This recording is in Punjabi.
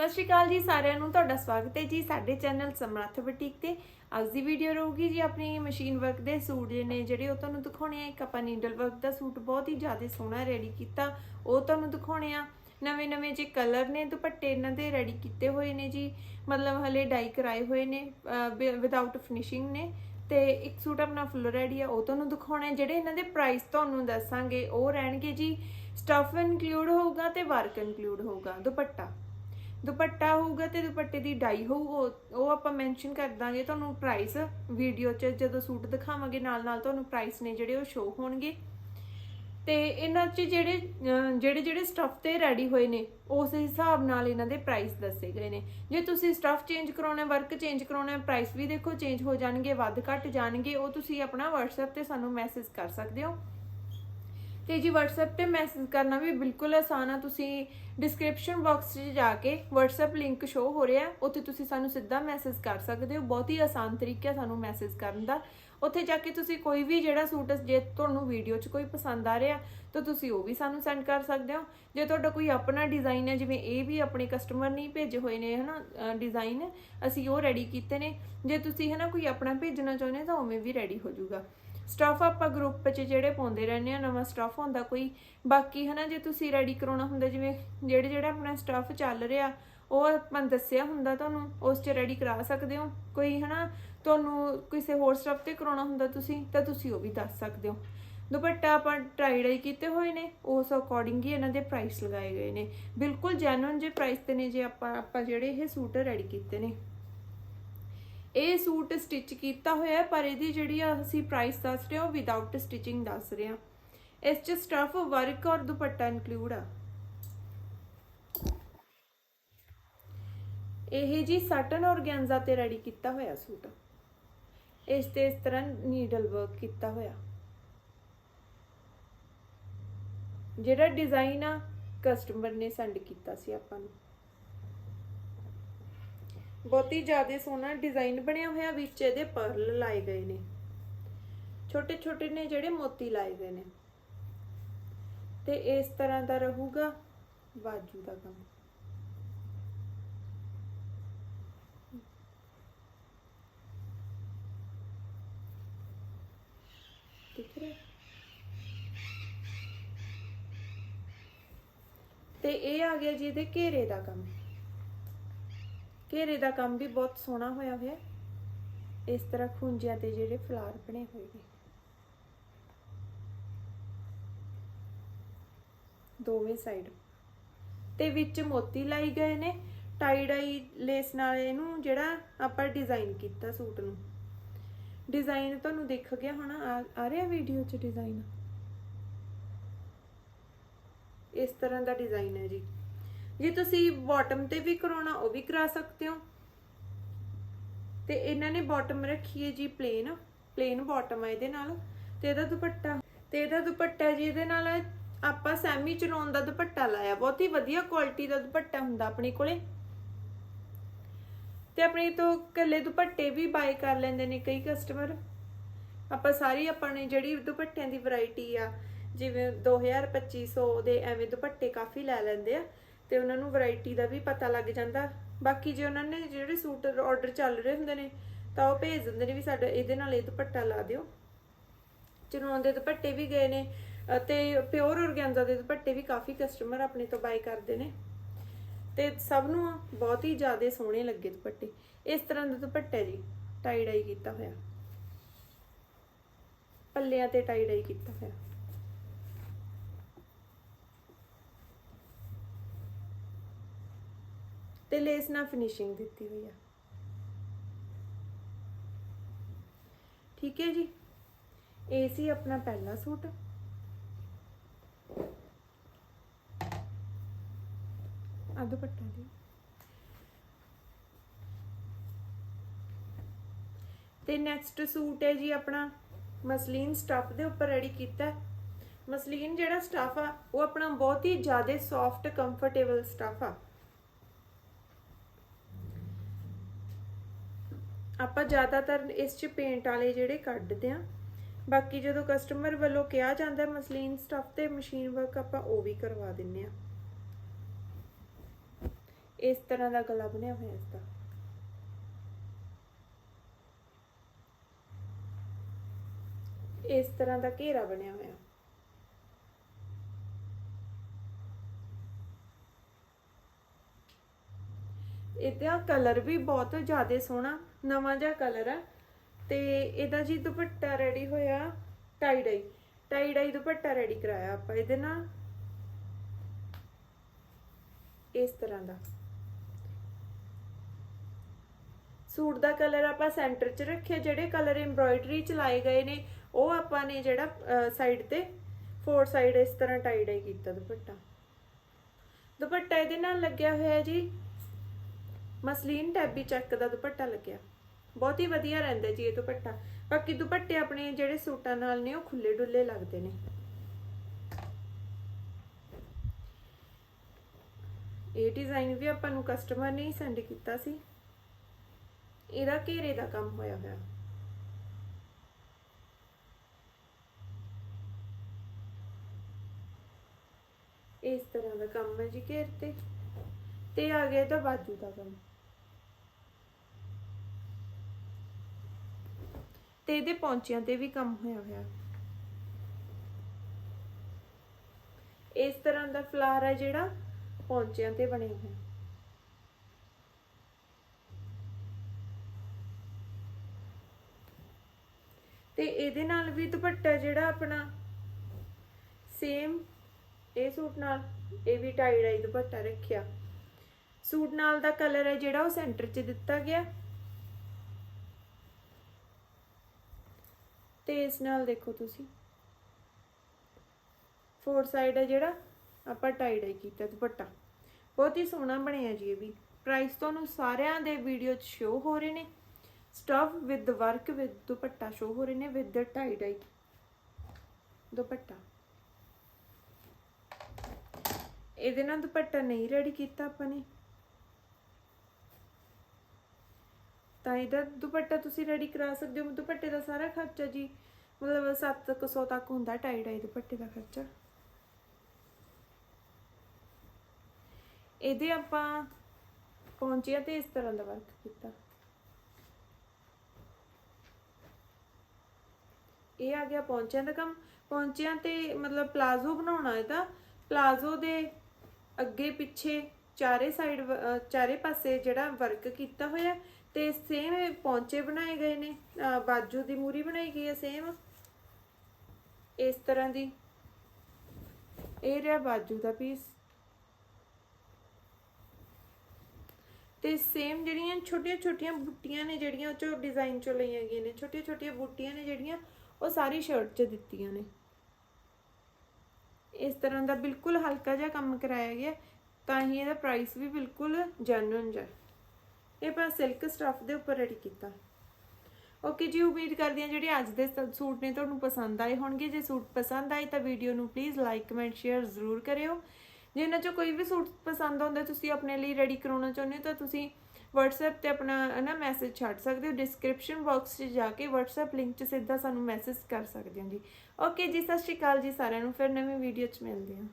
ਸਤਿ ਸ਼੍ਰੀ ਅਕਾਲ ਜੀ ਸਾਰਿਆਂ ਨੂੰ, ਤੁਹਾਡਾ ਸਵਾਗਤ ਹੈ ਜੀ ਸਾਡੇ ਚੈਨਲ ਸਮਰੱਥ ਬੁਟੀਕ ਤੇ। ਅੱਜ ਦੀ ਵੀਡੀਓ ਰਹੂਗੀ ਜੀ ਆਪਣੀ ਮਸ਼ੀਨ ਵਰਕ ਦੇ ਸੂਟ ਨੇ, ਜਿਹੜੇ ਉਹ ਤੁਹਾਨੂੰ ਦਿਖਾਉਣੇ ਆ। ਇੱਕ ਆਪਾਂ ਨੀਡਲ ਵਰਕ ਦਾ ਸੂਟ ਬਹੁਤ ਹੀ ਜ਼ਿਆਦਾ ਸੋਹਣਾ ਰੈਡੀ ਕੀਤਾ, ਉਹ ਤੁਹਾਨੂੰ ਦਿਖਾਉਣੇ ਆ। ਨਵੇਂ ਨਵੇਂ ਜੇ ਕਲਰ ਨੇ, ਦੁਪੱਟੇ ਇਹਨਾਂ ਦੇ ਰੈਡੀ ਕੀਤੇ ਹੋਏ ਨੇ ਜੀ। ਮਤਲਬ ਹਲੇ ਡਾਈ ਕਰਾਏ ਹੋਏ ਨੇ ਵਿਦਆਊਟ ਫਿਨਿਸ਼ਿੰਗ ਨੇ। ਤੇ ਇੱਕ ਸੂਟ ਆਪਣਾ ਫੁੱਲ ਰੈਡੀ ਆ, ਉਹ ਤੁਹਾਨੂੰ ਦਿਖਾਉਣਾ ਹੈ। ਜਿਹੜੇ ਇਹਨਾਂ ਦੇ ਪ੍ਰਾਈਸ ਤੁਹਾਨੂੰ ਦੱਸਾਂਗੇ, ਉਹ ਰਹਿਣਗੇ ਜੀ। ਸਟਫ ਇਨਕਲੂਡ ਹੋਊਗਾ ਤੇ ਵਰਕ ਇਨਕਲੂਡ ਹੋਊਗਾ ਦੁਪੱਟਾ। ਦੁਪੱਟਾ ਹੋਊਗਾ ਤੇ ਦੁਪੱਟੇ ਦੀ ਡਾਈ ਹੋਊ, ਉਹ- ਆਪਾਂ ਮੈਂਸ਼ਨ ਕਰ ਦਾਂਗੇ ਤੁਹਾਨੂੰ ਪ੍ਰਾਈਸ ਵੀਡੀਓ 'ਚ, ਜਦੋਂ ਸੂਟ ਦਿਖਾਵਾਂਗੇ ਨਾਲ ਨਾਲ ਤੁਹਾਨੂੰ ਪ੍ਰਾਈਸ ਨੇ ਜਿਹੜੇ ਉਹ ਸ਼ੋ ਹੋਣਗੇ। ਤੇ ਇਹਨਾਂ 'ਚ ਜਿਹੜੇ ਜਿਹੜੇ ਜਿਹੜੇ ਸਟਫ ਤੇ ਰੈਡੀ ਹੋਏ ਨੇ, ਉਸ ਹਿਸਾਬ ਨਾਲ ਇਹਨਾਂ ਦੇ ਪ੍ਰਾਈਸ ਦੱਸੇ ਗਏ ਨੇ। ਜੇ ਤੁਸੀਂ ਸਟਫ ਚੇਂਜ ਕਰਾਉਣਾ ਵਰਕ ਚੇਂਜ ਕਰਾਉਣਾ ਪ੍ਰਾਈਸ ਵੀ ਦੇਖੋ ਚੇਂਜ ਹੋ ਜਾਣਗੇ, ਵੱਧ ਘੱਟ ਜਾਣਗੇ, ਉਹ ਤੁਸੀਂ ਆਪਣਾ WhatsApp ਤੇ ਸਾਨੂੰ ਮੈਸੇਜ ਕਰ ਸਕਦੇ ਹੋ। ਤੇ ਜੀ WhatsApp ਤੇ ਮੈਸੇਜ ਕਰਨਾ ਵੀ ਬਿਲਕੁਲ ਆਸਾਨ ਆ। ਤੁਸੀਂ ਡਿਸਕ੍ਰਿਪਸ਼ਨ ਬਾਕਸ 'ਚ ਜਾ ਕੇ WhatsApp ਲਿੰਕ ਸ਼ੋ ਹੋ ਰਿਹਾ ਉੱਥੇ ਤੁਸੀਂ ਸਾਨੂੰ ਸਿੱਧਾ ਮੈਸੇਜ ਕਰ ਸਕਦੇ ਹੋ। ਬਹੁਤ ਹੀ ਆਸਾਨ ਤਰੀਕਾ ਸਾਨੂੰ ਮੈਸੇਜ ਕਰਨ ਦਾ। ਉੱਥੇ ਜਾ ਕੇ ਤੁਸੀਂ ਕੋਈ ਵੀ ਜਿਹੜਾ ਸੂਟ ਜੇ ਤੁਹਾਨੂੰ ਵੀਡੀਓ 'ਚ ਕੋਈ ਪਸੰਦ ਆ ਰਿਹਾ, ਤਾਂ ਤੁਸੀਂ ਉਹ ਵੀ ਸਾਨੂੰ ਸੈਂਡ ਕਰ ਸਕਦੇ ਹੋ। ਜੇ ਤੁਹਾਡਾ ਕੋਈ ਆਪਣਾ ਡਿਜ਼ਾਈਨ ਹੈ, ਜਿਵੇਂ ਇਹ ਵੀ ਆਪਣੇ ਕਸਟਮਰ ਨਹੀਂ ਭੇਜੇ ਹੋਏ ਨੇ, ਹਨਾ ਡਿਜ਼ਾਈਨ ਅਸੀਂ ਉਹ ਰੈਡੀ ਕੀਤੇ ਨੇ। ਜੇ ਤੁਸੀਂ, ਹਨਾ, ਕੋਈ ਆਪਣਾ ਭੇਜਣਾ ਚਾਹੁੰਦੇ ਤਾਂ ਉਵੇਂ ਵੀ ਰੈਡੀ ਹੋ ਜਾਊਗਾ। ਸਟਾਫ ਆਪਾਂ ਗਰੁੱਪ 'ਚ ਜਿਹੜੇ ਪਾਉਂਦੇ ਰਹਿੰਦੇ ਆ, ਨਵਾਂ ਸਟਾਫ ਹੁੰਦਾ ਕੋਈ। ਬਾਕੀ ਹਨਾ, ਜੇ ਤੁਸੀਂ ਰੈਡੀ ਕਰਾਉਣਾ ਹੁੰਦਾ, ਜਿਵੇਂ ਜਿਹੜੇ ਜਿਹੜਾ ਆਪਣਾ ਸਟਾਫ ਚੱਲ ਰਿਹਾ, ਉਹ ਆਪਾਂ ਦੱਸਿਆ ਹੁੰਦਾ ਤੁਹਾਨੂੰ, ਉਸ 'ਚ ਰੈਡੀ ਕਰਾ ਸਕਦੇ ਹੋ। ਕੋਈ ਹਨਾ, ਤੁਹਾਨੂੰ ਕਿਸੇ ਹੋਰ ਸਟਾਫ ਤੇ ਕਰਾਉਣਾ ਹੁੰਦਾ ਤੁਸੀਂ, ਤਾਂ ਤੁਸੀਂ ਉਹ ਵੀ ਦੱਸ ਸਕਦੇ ਹੋ। ਦੁਪੱਟਾ ਆਪਾਂ ਟਰਾਈ ਡਾਈ ਕੀਤੇ ਹੋਏ ਨੇ, ਉਸ ਅਕੋਰਡਿੰਗ ਹੀ ਇਹਨਾਂ ਦੇ ਪ੍ਰਾਈਸ ਲਗਾਏ ਗਏ ਨੇ। ਬਿਲਕੁਲ ਜੈਨੂਇਨ ਜੇ ਪ੍ਰਾਈਸ ਤੇ ਨੇ, ਜੇ ਆਪਾਂ ਆਪਾਂ ਜਿਹੜੇ ਇਹ ਸੂਟ ਰੈਡੀ ਕੀਤੇ ਨੇ। ਇਹ ਸੂਟ ਸਟਿਚ ਕੀਤਾ ਹੋਇਆ ਪਰ ਇਹਦੀ ਜਿਹੜੀ ਅਸੀਂ ਪ੍ਰਾਈਸ ਦੱਸ ਰਹੇ ਹਾਂ, ਉਹ ਵਿਦਆਊਟ ਸਟਿਚਿੰਗ ਦੱਸ ਰਹੇ ਹਾਂ। ਇਸ ਚ ਸਟਫ ਵਰਕ ਔਰ ਦੁਪੱਟਾ ਇਨਕਲੂਡ ਆ। ਇਹ ਜੀ ਸਟਨ ਔਰਗੈਂਜ਼ਾ ਤੇ ਰੈਡੀ ਕੀਤਾ ਹੋਇਆ ਸੂਟ। ਇਸ ਤੇ ਇਸ ਤਰ੍ਹਾਂ ਨੀਡਲ ਵਰਕ ਕੀਤਾ ਹੋਇਆ। ਜਿਹੜਾ ਡਿਜ਼ਾਈਨ ਆ ਕਸਟਮਰ ਨੇ ਸੈਂਡ ਕੀਤਾ ਸੀ ਆਪਾਂ ਨੂੰ। ਬਹੁਤੀ ਜ਼ਿਆਦਾ ਸੋਹਣਾ ਡਿਜ਼ਾਈਨ ਬਣਿਆ ਹੋਇਆ, ਵਿੱਚ ਇਹਦੇ ਪਰਲ ਲਾਏ ਗਏ ਨੇ। ਛੋਟੇ ਛੋਟੇ ਨੇ ਜਿਹੜੇ ਮੋਤੀ ਲਾਏ ਗਏ ਨੇ। ਤੇ ਇਸ ਤਰ੍ਹਾਂ ਦਾ ਰਹੂਗਾ ਬਾਜੂ ਦਾ ਕੰਮ। ਦਿਖ ਰਿਹਾ? ਤੇ ਇਹ ਆ ਗਿਆ ਜੀ ਇਹਦੇ ਘੇਰੇ ਦਾ ਕੰਮ। ਘੇਰੇ ਦਾ ਕੰਮ ਵੀ ਬਹੁਤ ਸੋਹਣਾ ਹੋਇਆ ਹੋਇਆ ਇਸ ਤਰ੍ਹਾਂ ਖੁੰਝਿਆਂ ਤੇ ਜਿਹੜੇ ਫਲਾਰ ਬਣੇ ਹੋਏ ਨੇ। ਦੋਵੇਂ ਸਾਈਡ ਤੇ ਵਿੱਚ ਮੋਤੀ ਲਾਈ ਗਏ ਨੇ। ਟਾਈ ਡਾਈ ਲੇਸ ਨਾਲ ਇਹਨੂੰ ਜਿਹੜਾ ਆਪਾਂ ਡਿਜ਼ਾਈਨ ਕੀਤਾ ਸੂਟ ਨੂੰ। ਡਿਜ਼ਾਈਨ ਤੁਹਾਨੂੰ ਦਿਖ ਗਿਆ ਹੋਣਾ। ਆ ਰਿਹਾ ਵੀਡੀਓ 'ਚ ਡਿਜ਼ਾਈਨ ਇਸ ਤਰ੍ਹਾਂ ਦਾ ਡਿਜ਼ਾਈਨ ਹੈ ਜੀ। ਜੇ ਤੁਸੀਂ ਬਾਟਮ ਤੇ ਵੀ ਕਰਾਉਣਾ, ਉਹ ਵੀ ਕਰਾ ਸਕਦੇ ਹੋ। ਤੇ ਇਹਨਾਂ ਨੇ ਬਾਟਮ ਰੱਖੀ ਹੈ ਜੀ ਪਲੇਨ ਪਲੇਨ ਬਾਟਮ ਹੈ ਇਹਦੇ ਨਾਲ। ਤੇ ਇਹਦਾ ਦੁਪੱਟਾ, ਤੇ ਇਹਦਾ ਦੁਪੱਟਾ ਜੀ, ਇਹਦੇ ਨਾਲ ਆਪਾਂ ਸੈਮੀ ਚਨੌਨ ਦਾ ਦੁਪੱਟਾ ਲਾਇਆ। ਬਹੁਤ ਹੀ ਵਧੀਆ ਕੁਆਲਿਟੀ ਦਾ ਦੁਪੱਟਾ ਹੁੰਦਾ ਆਪਣੇ ਕੋਲੇ। ਤੇ ਆਪਣੇ ਤੋਂ ਕੱਲੇ ਦੁਪੱਟੇ ਵੀ ਬਾਈ ਕਰ ਲੈਂਦੇ ਨੇ ਕਈ ਕਸਟਮਰ ਆਪਾਂ ਸਾਰੀ ਆਪਾਂ ਨੇ ਜਿਹੜੀ ਦੁਪੱਟਿਆਂ ਦੀ ਵੈਰਾਈਟੀ ਆ, ਜਿਵੇਂ 2000 2500 ਦੇ ਐਵੇਂ ਦੁਪੱਟੇ ਕਾਫੀ ਲੈ ਲੈਂਦੇ ਆ। ਤੇ ਉਹਨਾਂ ਨੂੰ ਵੈਰਾਈਟੀ ਦਾ ਵੀ ਪਤਾ ਲੱਗ ਜਾਂਦਾ। ਬਾਕੀ ਜੇ ਉਹਨਾਂ ਨੇ ਜਿਹੜੇ ਸੂਟ ਆਰਡਰ ਚੱਲ ਰਹੇ ਹੁੰਦੇ ਨੇ, ਤਾਂ ਉਹ ਭੇਜ ਦਿੰਦੇ ਨੇ ਵੀ ਸਾਡਾ ਇਹਦੇ ਨਾਲ ਇਹ ਦੁਪੱਟਾ ਲਾ ਦਿਓ। ਚਨੌਨ ਦੇ ਦੁਪੱਟੇ ਵੀ ਗਏ ਨੇ, ਅਤੇ ਪਿਓਰ ਔਰਗੈਂਜ਼ਾ ਦੇ ਦੁਪੱਟੇ ਵੀ ਕਾਫੀ ਕਸਟਮਰ ਆਪਣੇ ਤੋਂ ਬਾਈ ਕਰਦੇ ਨੇ। ਤੇ ਸਭ ਨੂੰ ਬਹੁਤ ਹੀ ਜ਼ਿਆਦਾ ਸੋਹਣੇ ਲੱਗੇ ਦੁਪੱਟੇ। ਇਸ ਤਰ੍ਹਾਂ ਦਾ ਦੁਪੱਟਾ ਜੀ ਟਾਈ ਡਾਈ ਕੀਤਾ ਹੋਇਆ। ਪੱਲਿਆਂ ਤੇ ਟਾਈ ਡਾਈ ਕੀਤਾ ਹੋਇਆ। ਤੇ ਲੇਸ ਨਾਲ ਫਿਨਿਸ਼ਿੰਗ ਦਿੱਤੀ ਹੋਈ ਆ। ਠੀਕ ਹੈ ਜੀ? ਇਹ ਸੀ ਆਪਣਾ ਪਹਿਲਾ ਸੂਟ। ਆ ਦੁਪੱਟਾ ਦੀ ਤੇ ਨੈਕਸਟ ਸੂਟ ਹੈ ਜੀ ਆਪਣਾ ਮਸਲੀਨ ਸਟਫ ਦੇ ਉੱਪਰ ਰੈਡੀ ਕੀਤਾ। ਮਸਲੀਨ ਜਿਹੜਾ ਸਟਫ ਆ, ਉਹ ਆਪਣਾ ਬਹੁਤ ਹੀ ਜ਼ਿਆਦਾ ਸੌਫਟ ਕੰਫਰਟੇਬਲ ਸਟਫ ਆ। ਆਪਾਂ ਜ਼ਿਆਦਾਤਰ ਇਸ 'ਚ ਪੇਂਟ ਵਾਲੇ ਜਿਹੜੇ ਕੱਢਦੇ ਆ ਬਾਕੀ ਜਦੋਂ ਕਸਟਮਰ ਵੱਲੋਂ ਕਿਹਾ ਜਾਂਦਾ ਮਸਲੀਨ ਸਟਫ ਤੇ ਮਸ਼ੀਨ ਵਰਕ ਆਪਾਂ ਉਹ ਵੀ ਕਰਵਾ ਦਿੰਨੇ ਆ ਇਸ ਤਰ੍ਹਾਂ ਦਾ ਗਲਾ ਬਣਿਆ ਹੋਇਆ ਇਸ ਦਾ। ਇਸ ਤਰ੍ਹਾਂ ਦਾ ਘੇਰਾ ਬਣਿਆ ਹੋਇਆ। ਇਹਦਾ ਕਲਰ ਵੀ ਬਹੁਤ ਜ਼ਿਆਦਾ ਸੋਹਣਾ, ਨਵਾਂ ਜਿਹਾ ਕਲਰ ਆ। ਤੇ ਇਹਦਾ ਜੀ ਦੁਪੱਟਾ ਰੈਡੀ ਹੋਇਆ tie dye tie dye dupatta ready ਕਰਾਇਆ ਆਪਾਂ ਇਹਦੇ ਨਾਲ। ਇਸ ਤਰ੍ਹਾਂ ਦਾ। ਸੂਟ ਦਾ ਕਲਰ ਆਪਾਂ ਸੈਂਟਰ 'ਚ ਰੱਖਿਆ, ਜਿਹੜੇ ਕਲਰ ਐਮਬ੍ਰੋਇਡਰੀ ਚ ਲਾਏ ਗਏ ਨੇ, ਉਹ ਆਪਾਂ ਨੇ ਜਿਹੜਾ ਸਾਈਡ ਤੇ ਫੋਰ ਸਾਈਡ ਇਸ ਤਰ੍ਹਾਂ ਟਾਈ ਡਾਈ ਕੀਤਾ ਦੁਪੱਟਾ। ਦੁਪੱਟਾ ਇਹਦੇ ਨਾਲ ਲੱਗਿਆ ਹੋਇਆ ਜੀ ਮਸਲੀਨ ਟੈਬੀ ਚੱਕ ਦਾ ਦੁਪੱਟਾ ਲੱਗਿਆ। ਬਹੁਤ ਹੀ ਵਧੀਆ ਰਹਿੰਦਾ ਜੀ ਇਹ ਦੁਪੱਟਾ। ਬਾਕੀ ਦੁਪੱਟੇ ਆਪਣੇ ਜਿਹੜੇ ਸੂਟਾਂ ਨਾਲ ਨੇ, ਉਹ ਖੁੱਲੇ ਡੁੱਲੇ ਲੱਗਦੇ ਨੇ। ਇਹ ਡਿਜ਼ਾਈਨ ਵੀ ਆਪਾਂ ਨੂੰ ਕਸਟਮਰ ਨੇ ਹੀ ਸੈਂਡ ਕੀਤਾ ਸੀ। ਇਹਦਾ ਘੇਰੇ ਦਾ ਕੰਮ ਹੋਇਆ ਹੋਇਆ। ਇਸ ਤਰ੍ਹਾਂ ਦਾ ਕੰਮ ਹੈ ਜੀ ਘੇਰ ਤੇ। ਤੇ ਆ ਗਿਆ ਇਹਦਾ ਬਾਜੂ ਦਾ ਕੰਮ। ਤੇ ਇਹਦੇ ਪੌਂਚਿਆਂ ਤੇ ਵੀ ਕੰਮ ਹੋਇਆ ਹੋਇਆ। ਇਸ ਤਰ੍ਹਾਂ ਦਾ ਫਲਾਰ ਹੈ ਜਿਹੜਾ ਪੌਂਚਿਆਂ ਤੇ ਬਣਿਆ ਹੋਇਆ ਤੇ ਇਹਦੇ ਨਾਲ ਵੀ ਦੁਪੱਟਾ ਜਿਹੜਾ ਆਪਣਾ ਸੇਮ ਇਹ ਸੂਟ ਨਾਲ, ਇਹ ਵੀ ਟਾਈ ਡਾਈ ਦੁਪੱਟਾ ਰੱਖਿਆ। ਸੂਟ ਨਾਲ ਦਾ ਕਲਰ ਹੈ ਜਿਹੜਾ ਉਹ ਸੈਂਟਰ 'ਚ ਦਿੱਤਾ ਗਿਆ। ਤੇ ਨਾਲ ਦੇਖੋ ਤੁਸੀਂ। ਫੋਰ ਸਾਈਡ ਹੈ ਜਿਹੜਾ, ਆਪਾਂ ਟਾਈ ਡਾਈ ਕੀਤਾ ਦੁਪੱਟਾ। ਬਹੁਤ ਹੀ ਸੋਹਣਾ ਬਣਿਆ ਜੀ ਇਹ ਵੀ। ਪ੍ਰਾਈਸ ਤੁਹਾਨੂੰ ਸਾਰਿਆਂ ਦੇ ਵੀਡੀਓ 'ਚ ਸ਼ੋ ਹੋ ਰਹੇ ਨੇ। Stuff with work with dupatta show ਹੋ ਰਹੇ ਨੇ ਵਿਦ ਟਾਈ ਡਾਈ ਦੁਪੱਟਾ। ਇਹਦੇ ਨਾਲ ਦੁਪੱਟਾ ਨਹੀਂ ਰੈਡੀ ਕੀਤਾ ਆਪਾਂ ਨੇ। ਤਾਂ ਇਹਦਾ ਦੁਪੱਟਾ ਤੁਸੀਂ ਰੈਡੀ ਕਰਾ ਸਕਦੇ ਹੋ। ਦੁਪੱਟੇ ਦਾ ਸਾਰਾ ਖਰਚਾ ਜੀ, ਮਤਲਬ 700 ਤੱਕ ਹੁੰਦਾ ਟਾਈ ਡਾਈ ਦੁਪੱਟੇ ਦਾ ਖਰਚਾ। ਇਹਦੇ ਆਪਾਂ ਪਹੁੰਚਿਆ ਤੇ ਇਸ ਤਰ੍ਹਾਂ ਦਾ ਵਰਕ ਕੀਤਾ। ਇਹ ਆ ਗਿਆ ਪੌਂਚਿਆਂ ਦਾ ਕੰਮ। ਪੌਂਚਿਆਂ ਤੇ ਮਤਲਬ ਪਲਾਜ਼ੋ ਬਣਾਉਣਾ ਹੈ ਤਾਂ ਪਲਾਜ਼ੋ ਦੇ ਅੱਗੇ ਪਿੱਛੇ ਚਾਰੇ ਸਾਈਡ ਚਾਰੇ ਪਾਸੇ ਜਿਹੜਾ ਵਰਕ ਕੀਤਾ ਹੋਇਆ ਤੇ ਸੇਮ ਪੌਂਚੇ ਬਣਾਏ ਗਏ ਨੇ ਬਾਜੂ ਦੀ ਮੂਰੀ ਬਣਾਈ ਗਈ ਹੈ ਸੇਮ ਇਸ ਤਰ੍ਹਾਂ ਦੀ। ਇਹ ਰਿਹਾ ਬਾਜੂ ਦਾ ਪੀਸ ਤੇ ਸੇਮ ਜਿਹੜੀਆਂ ਛੋਟੀਆਂ ਛੋਟੀਆਂ ਬੁੱਟੀਆਂ ਨੇ ਜਿਹੜੀਆਂ ਉਹ ਚੋਂ ਡਿਜ਼ਾਈਨ ਚੋਂ ਲਈਆਂ ਗਈਆਂ ਨੇ ਛੋਟੀਆਂ ਛੋਟੀਆਂ ਬੁੱਟੀਆਂ ਨੇ ਜਿਹੜੀਆਂ ਉਹ ਸਾਰੀ ਸ਼ਰਟ 'ਚ ਦਿੱਤੀਆਂ ਨੇ। ਇਸ ਤਰ੍ਹਾਂ ਦਾ ਬਿਲਕੁਲ ਹਲਕਾ ਜਿਹਾ ਕੰਮ ਕਰਾਇਆ ਗਿਆ ਤਾਂ ਹੀ ਇਹਦਾ ਪ੍ਰਾਈਸ ਵੀ ਬਿਲਕੁਲ ਜੈਨੂਇਨ ਹੈ। ਇਹ ਆਪਾਂ ਸਿਲਕ ਸਟਫ ਦੇ ਉੱਪਰ ਰੈਡੀ ਕੀਤਾ। ਓਕੇ ਜੀ, ਉਮੀਦ ਕਰਦੀ ਹਾਂ ਜਿਹੜੇ ਅੱਜ ਦੇ ਸੂਟ ਨੇ ਤੁਹਾਨੂੰ ਪਸੰਦ ਆਏ ਹੋਣਗੇ। ਜੇ ਸੂਟ ਪਸੰਦ ਆਏ ਤਾਂ ਵੀਡੀਓ ਨੂੰ ਪਲੀਜ਼ ਲਾਈਕ ਕਮੈਂਟ ਸ਼ੇਅਰ ਜ਼ਰੂਰ ਕਰਿਓ। ਜੇ ਇਹਨਾਂ ਚੋਂ ਕੋਈ ਵੀ ਸੂਟ ਪਸੰਦ ਆਉਂਦਾ ਤੁਸੀਂ ਆਪਣੇ ਲਈ ਰੈਡੀ ਕਰਾਉਣਾ ਚਾਹੁੰਦੇ ਹੋ ਤਾਂ ਤੁਸੀਂ WhatsApp ਤੇ ਆਪਣਾ, ਨਾ ਮੈਸੇਜ ਛੱਡ ਸਕਦੇ ਹੋ। ਡਿਸਕ੍ਰਿਪਸ਼ਨ ਬਾਕਸ 'ਚ ਜਾ ਕੇ WhatsApp ਲਿੰਕ 'ਚ ਸਿੱਧਾ ਸਾਨੂੰ ਮੈਸੇਜ ਕਰ ਸਕਦੇ ਹੋ ਜੀ। ਓਕੇ ਜੀ, ਸਤਿ ਸ਼੍ਰੀ ਅਕਾਲ ਜੀ ਸਾਰਿਆਂ ਨੂੰ। ਫਿਰ ਨਵੀਂ ਵੀਡੀਓ 'ਚ ਮਿਲਦੇ ਹਾਂ।